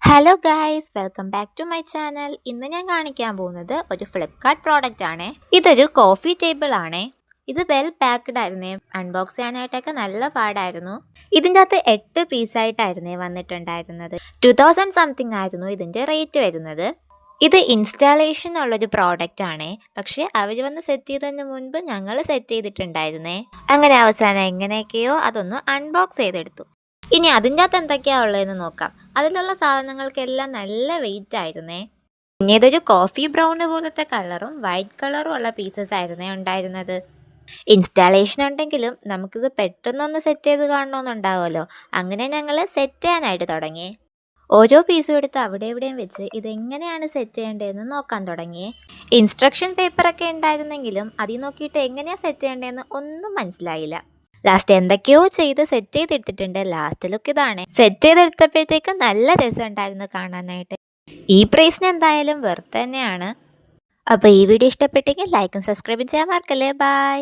Hello guys welcome back to my channel ഇന്ന് ഞാൻ കാണിക്കാൻ പോകുന്നത് ഒരു ഫ്ലിപ്കാർട്ട് പ്രോഡക്റ്റ് ആണ്. ഇതൊരു കോഫി ടേബിൾ ആണ്. ഇത് വെൽ പാക്ക്ഡ് ആയിരുന്നേ. അൺബോക്സ് ചെയ്യാനായിട്ടൊക്കെ നല്ല പാടായിരുന്നു. ഇതിന്റെ അകത്ത് എട്ട് പീസായിട്ടായിരുന്നേ വന്നിട്ടുണ്ടായിരുന്നത്. ടു തൗസൻഡ് സംതിങ് ആയിരുന്നു ഇതിന്റെ റേറ്റ് വരുന്നത്. ഇത് ഇൻസ്റ്റാളേഷൻ ഉള്ളൊരു പ്രോഡക്റ്റ് ആണ്. പക്ഷേ അവർ വന്ന് സെറ്റ് ചെയ്തതിന് മുൻപ് ഞങ്ങൾ സെറ്റ് ചെയ്തിട്ടുണ്ടായിരുന്നേ. അങ്ങനെ അവസാനം എങ്ങനെയൊക്കെയോ അതൊന്ന് അൺബോക്സ് ചെയ്തെടുത്തു. ഇനി അതിന്റെ അകത്ത് എന്തൊക്കെയാ ഉള്ളതെന്ന് നോക്കാം. അതിലുള്ള സാധനങ്ങൾക്കെല്ലാം നല്ല വെയിറ്റ് ആയിരുന്നേ. പിന്നെ ഇതൊരു കോഫി ബ്രൗൺ പോലത്തെ കളറും വൈറ്റ് കളറും ഉള്ള പീസസ് ആയിരുന്നേ ഉണ്ടായിരുന്നത്. ഇൻസ്റ്റാളേഷൻ ഉണ്ടെങ്കിലും നമുക്കിത് പെട്ടെന്നൊന്ന് സെറ്റ് ചെയ്ത് കാണണമെന്നുണ്ടാവുമല്ലോ അങ്ങനെ ഞങ്ങൾ സെറ്റ് ചെയ്യാനായിട്ട് തുടങ്ങി. ഓരോ പീസും എടുത്ത് അവിടെ എവിടെയും വെച്ച് ഇതെങ്ങനെയാണ് സെറ്റ് ചെയ്യേണ്ടതെന്ന് നോക്കാൻ തുടങ്ങി. ഇൻസ്ട്രക്ഷൻ പേപ്പറൊക്കെ ഉണ്ടായിരുന്നെങ്കിലും അതിൽ നോക്കിയിട്ട് എങ്ങനെയാണ് സെറ്റ് ചെയ്യേണ്ടതെന്ന് ഒന്നും മനസ്സിലായില്ല. ലാസ്റ്റ് എന്തൊക്കെയോ ചെയ്ത് സെറ്റ് ചെയ്തെടുത്തിട്ടുണ്ട്. ലാസ്റ്റ് ലുക്ക് ഇതാണ്. സെറ്റ് ചെയ്തെടുത്തപ്പോഴത്തേക്ക് നല്ല രസമുണ്ടായിരുന്നു കാണാനായിട്ട്. ഈ പ്രൈസിന് എന്തായാലും വെറുതെ തന്നെയാണ്. അപ്പോൾ ഈ വീഡിയോ ഇഷ്ടപ്പെട്ടെങ്കിൽ ലൈക്കും സബ്സ്ക്രൈബും ചെയ്യാൻ മറക്കല്ലേ. ബൈ